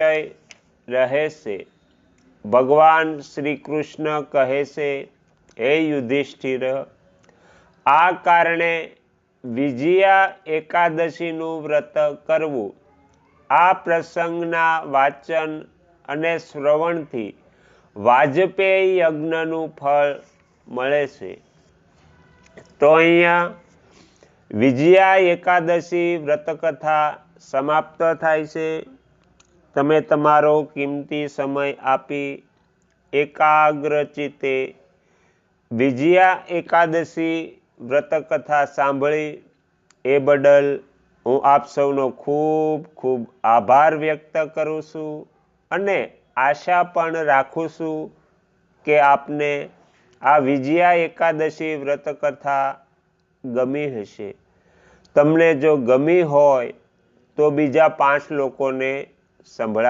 રહે ભગવાન શ્રી કૃષ્ણ કહે છે, હે યુધિષ્ઠિર, આ કારણે વિજયા એકાદશીનું વ્રત કરવું. આ પ્રસંગના વાચન અને શ્રવણથી વાજપેયી યજ્ઞનું ફળ મળે છે. તો અહીંયા વિજયા એકાદશી વ્રતકથા સમાપ્ત થાય છે. તમે તમારો કિંમતી સમય આપી એકાગ્રચિતે વિજયા એકાદશી વ્રતકથા સાંભળી એ બદલ હું આપ સૌનો ખૂબ ખૂબ આભાર વ્યક્ત કરું છું અને આશા પણ રાખું છું કે આપને આ વિજયા એકાદશી વ્રતકથા ગમી હશે. તમને જો ગમી હોય તો બીજા પાંચ લોકોને સંભળા